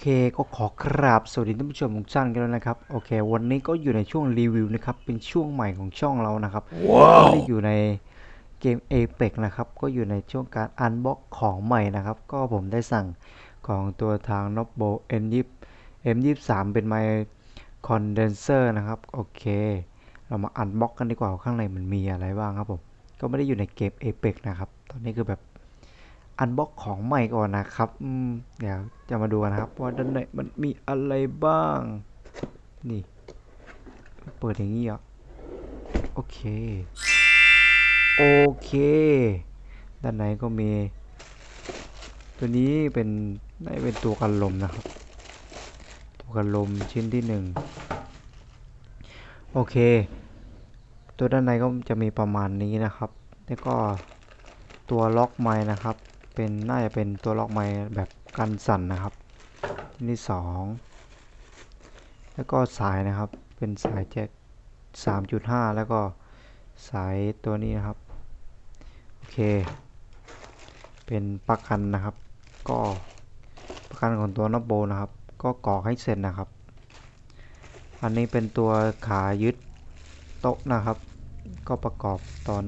เคก็ขอกราบสวัสดีท่านผู้ชมทุกท่านกันแล้วนะครับโอเค วันนี้ก็อยู่ในช่วงรีวิวนะครับเป็นช่วงใหม่ของช่องเรานะครับก็ได้อยู่ในเกม Apex นะครับก็อยู่ในช่วงการอันบ็อกของใหม่นะครับ ก็ผมได้สั่งของตัวทาง n o b o M20 M23 เป็นไมค์คอนเดนเซอร์นะครับโอเค เรามาอันบ็อกกันดีกว่าว่าข้างในมันมีอะไรบ้างครับผมก็ไม่ได้อยู่ในเกม Apex นะครับตอนนี้คือแบบ อันบ็อกของใหม่ก่อนนะครับ อืม เดี๋ยวจะมาดูกันนะครับ ว่าด้านในมันมีอะไรบ้าง นี่ เปิดอย่างนี้อะโอเค โอเค ด้านในก็มี ตัวนี้เป็นได้เป็นตัวกันลมนะครับ ตัวกันลมชิ้นที่หนึ่งโอเค ตัวด้านในก็จะมีประมาณนี้นะครับ แล้วก็ตัวล็อกไม้นะครับ เป็นน่าจะเป็นตัวล็อกไม้แบบกันสั่นนะครับชิ้นที่สองแล้วก็สายนะครับ เป็นสายแจ็ค3.5 แล้วก็สายตัวนี้นะครับ โอเค เป็นประกันนะครับ ก็ประกันของตัวนอโบนะครับ ก็กรอกให้เสร็จนะครับ อันนี้เป็นตัวขายึดโต๊ะนะครับ ก็ประกอบตอน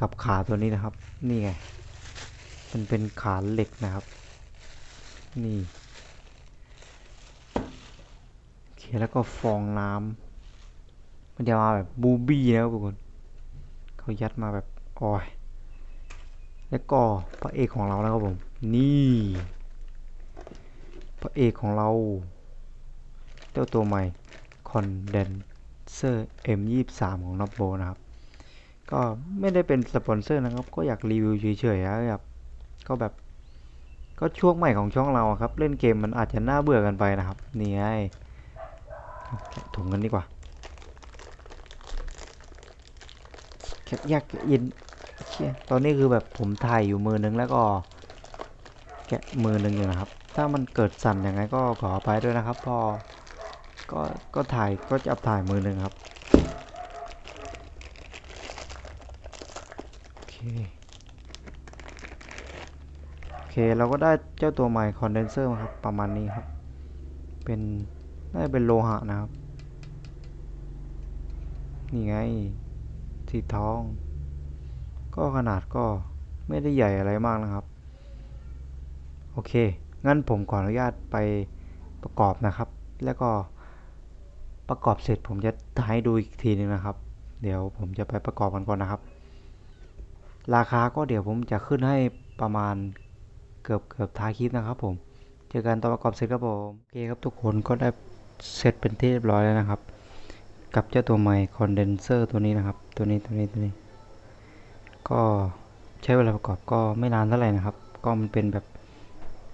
กับขาตัวนี้นะครับ นี่ไง มันเป็นขาเหล็กนะครับ นี่โอเคแล้วก็ฟองน้ำมันจะมาแบบบูบี้นะครับทุกคนเขายัดมาแบบโอ้ยแล้วก็พระเอกของเรานะครับผม นี่พระเอกของเราเจ้าตัวใหม่ Condenser M23 ของ n o b o นะครับ ก็ไม่ได้เป็นสปอนเซอร์นะครับ ก็อยากรีวิวเฉยๆนะครับ ก็แบบ ก็ช่วงใหม่ของช่องเราครับ เล่นเกมมันอาจจะน่าเบื่อกันไปนะครับ นี่ไงถุงกันดีกว่าแกะยากแกะเย็นเชี่ยตอนนี้คือแบบผมถ่ายอยู่มือนึงแล้วก็ แกะมือนึงอยู่นะครับ ถ้ามันเกิดสั่นยังไงก็ขออภัยด้วยนะครับพอก็ก็ถ่ายก็จะถ่ายมือนึงครับโอเค เคเราก็ได้เจ้าตัวใหม่คอนเดนเซอร์มาครับ ประมาณนี้ครับ เป็นน่าจะเป็นโลหะนะครับ นี่ไง สีทอง ก็ขนาดก็ไม่ได้ใหญ่อะไรมากนะครับ โอเค งั้นผมขออนุญาตไปประกอบนะครับ แล้วก็ประกอบเสร็จผมจะถ่ายให้ดูอีกทีนึงนะครับ เดี๋ยวผมจะไปประกอบกันก่อนนะครับ ราคาก็เดี๋ยวผมจะขึ้นให้ประมาณ เกือบเกือบท้ายคลิปนะครับผม เจอกันตอนประกอบเสร็จครับผมโอเคครับทุกคนก็ได้เสร็จเป็นที่เรียบร้อยแล้วนะครับ กับเจ้าตัวไมค์คอนเดนเซอร์ตัวนี้นะครับ ตัวนี้ตัวนี้ตัวนี้ ก็ใช้เวลาประกอบก็ไม่นานเท่าไหร่นะครับ ก็มันเป็นแบบ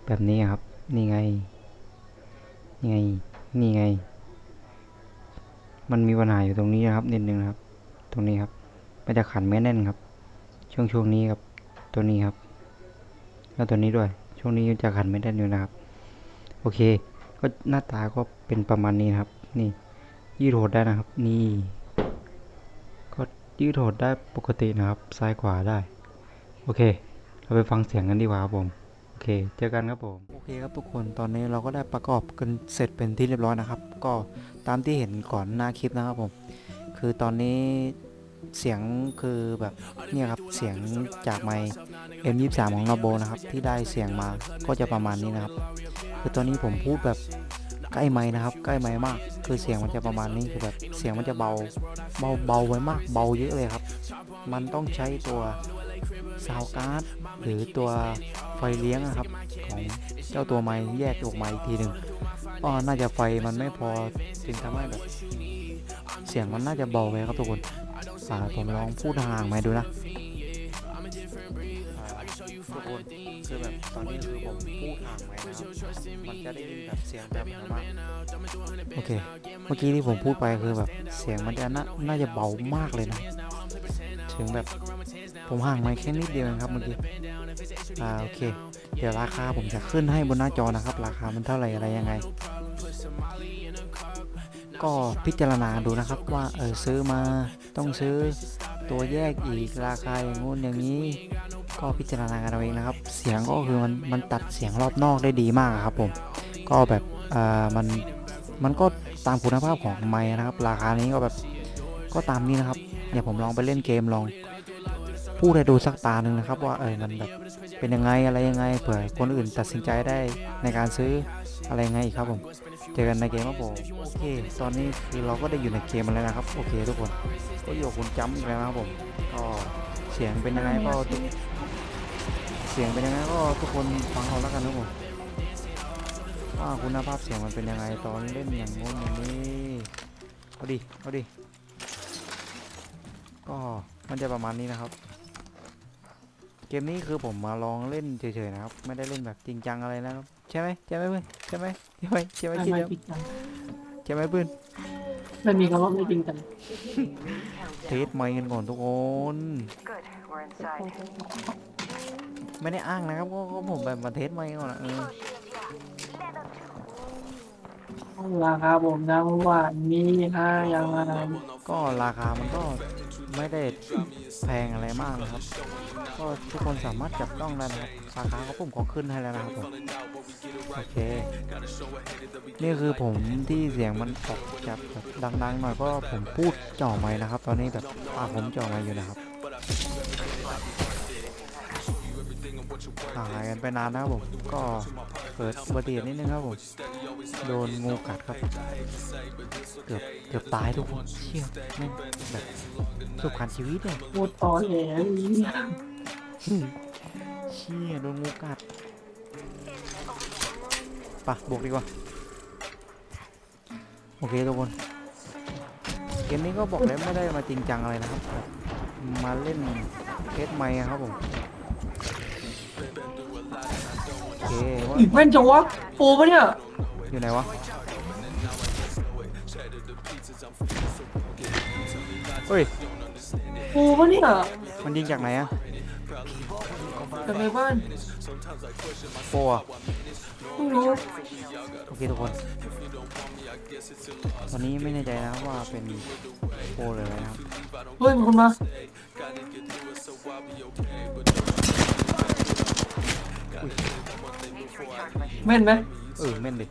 แบบนี้ครับ นี่ไง นี่ไง นี่ไง มันมีปัญหาอยู่ตรงนี้นะครับนิดนึงนะครับ ตรงนี้ครับมันจะขันไม่แน่นครับ ช่วงช่วงนี้ครับ ตัวนี้ครับ แล้วตัวนี้ด้วย ช่วงนี้จะขันไม่แน่นอยู่นะครับ โอเค ก็หน้าตาก็เป็นประมาณนี้นครับ นี่ ยืดหดได้นะครับ นี่ ก็ยืดหดได้ปกตินะครับ ซ้ายขวาได้ โอเค เราไปฟังเสียงกันดีกว่าครับผมโอเค เจอกันครับผม โอเคครับทุกคน ตอนนี้เราก็ได้ประกอบกันเสร็จเป็นที่เรียบร้อยนะครับ ก็ตามที่เห็นก่อนหน้าคลิปนะครับผม คือตอนนี้ เสียงคือแบบเนี่ยครับเสียงจากไมค์ M23 ของนาโบนะครับ ที่ได้เสียงมาก็จะประมาณนี้นะครับ คือตอนนี้ผมพูดแบบใกล้ไม้นะครับ ใกล้ไม้มาก คือเสียงมันจะประมาณนี้คือแบบเสียงมันจะเบาเบาเบาไว้มาก เบาเยอะเลยครับ มันต้องใช้ตัวซาวการ์ดหรือตัวไฟเลี้ยงนะครับ ของเจ้าตัวไม้แยกออกมาอีกทีหนึ่งก็น่าจะไฟมันไม่พอจึงทำให้แบบเสียงมันน่าจะเบาไปครับทุกคน อ่าผมลองพูดห่างไหมดูนะอ่าทุกคนคือแบบตอนนี้คือผมพูดห่างไหมนะครับมันจะได้ยินแบบเสียงแบบมากโอเค เมื่อกี้ที่ผมพูดไปคือแบบเสียงมันจะน่าน่าจะเบามากเลยนะ ถึงแบบผมห่างไมค์แค่นิดเดียวเองครับเมื่อกี้ อ่าโอเค เดี๋ยวราคาผมจะขึ้นให้บนหน้าจอนะครับ ราคามันเท่าไหร่อะไรยังไง ก็พิจารณาดูนะครับว่าเออซื้อมาต้องซื้อตัวแยกอีกราคาอย่างงู้นอย่างนี้ ก็พิจารณากันเอาเองนะครับ เสียงก็คือมันมันตัดเสียงรอบนอกได้ดีมากครับผม ก็แบบอ่ามันมันก็ตามคุณภาพของไม้นะครับ ราคานี้ก็แบบก็ตามนี้นะครับเนี่ยผมลองไปเล่นเกมลอง พูดให้ดูสักตาหนึ่งนะครับ ว่าเออมันแบบเป็นยังไงอะไรยังไงเผื่อคนอื่นตัดสินใจได้ในการซื้ออะไรยังไงอีกครับผมเจอกันในเกมครับผมโอเค ตอนนี้คือเราก็ได้อยู่ในเกมมาแล้วนะครับโอเคทุกคนก็อยู่กับคุณจำอีกแล้วนะครับผมก็เสียงเป็นยังไงก็ทุกเสียงเป็นยังไงก็ทุกคนฟังเอาแล้วกันนะผมว่าคุณภาพเสียงมันเป็นยังไงตอนเล่นอย่างงู้นอย่างนี้เอาดิเอาดิก็มันจะประมาณนี้นะครับ เกมนี้คือผมมาลองเล่นเฉยๆนะครับ ไม่ได้เล่นแบบจริงจังอะไรนะครับ ใช่ไหมใช่ไหมเพื่อนใช่ไหมใช่ไหมใช่ไหมไม่คิดไม่แล้วจริงจังใช่ไหมเพื่อนไม่มีคำว่าไม่จริงจังเทสไมค์กันก่อนทุกคน Good, we're inside. ไม่ได้อ้างนะครับก็ก็ผมแบบมาเทสไมค์ก่อนอะเออ ราคาผมนะเพราะว่ามีห้าอย่างอะไรก็ราคามันก็ไม่ได้แพงอะไรมากนะครับ ก็ทุกคนสามารถจับต้องได้นะครับราคาเขาผมขอขึ้นให้แล้วนะครับผมโอเค นี่คือผมที่เสียงมันออกจากแบบดังๆหน่อยก็ผมพูดจ่อไม้นะครับ ตอนนี้แบบปากผมจ่อไม้อยู่นะครับหางหายกันไปนานนะครับผมก็เกิดอุบัติเหตุนิดนึงครับผม โดนงูกัดครับ เกือบเกือบตายทุกคนเชี่ยแม่งแบบสุขขันชีวิตเนี่ยพูดตอแหลนี่เชี่ยโดนงูกัดปะบวกดีกว่า โอเคทุกคน เกมนี้ก็บอกแล้วไม่ได้มาจริงจังอะไรนะครับแบบมาเล่นเทสไมค์อะครับผม โอเคว่าอีกแม่นจังวะโปรปะเนี่ย อยู่ไหนวะ เฮ้ยโปรปะเนี่ยมันยิงจากไหนอะจากในบ้านโปรอะไม่รู้โอเคทุกคนตอนนี้ไม่แน่ใจนะครับว่าเป็นโปรหรืออะไรนะครับ เฮ้ยมีคนมา แม่นไหมเออแม่นดิ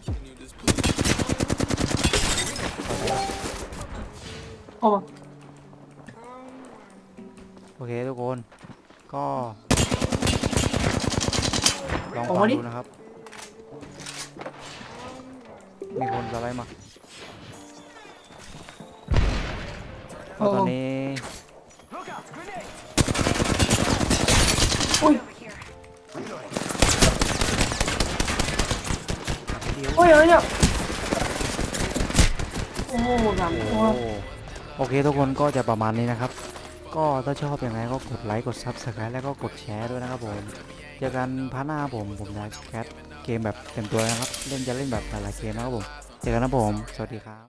เข้ามาโอเคทุกคน ก็ลองฟังดูนะครับ มีคนสไลด์มาก็ตอนนี้อุ้ย เดียวโอ้ยอะไรเนี่ยโอ้สามโอ้ตัว โอเคทุกคนก็จะประมาณนี้นะครับ ก็ถ้าชอบยังไงก็กดไลค์กด Subscribe แล้วก็กดแชร์ด้วยนะครับผมเจอกันพาร์ทหน้าผมผมจะแคสเกมแบบเต็มตัวนะครับ เล่นจะเล่นแบบหลายๆเกมนะครับผมเจอกันนะผม สวัสดีครับ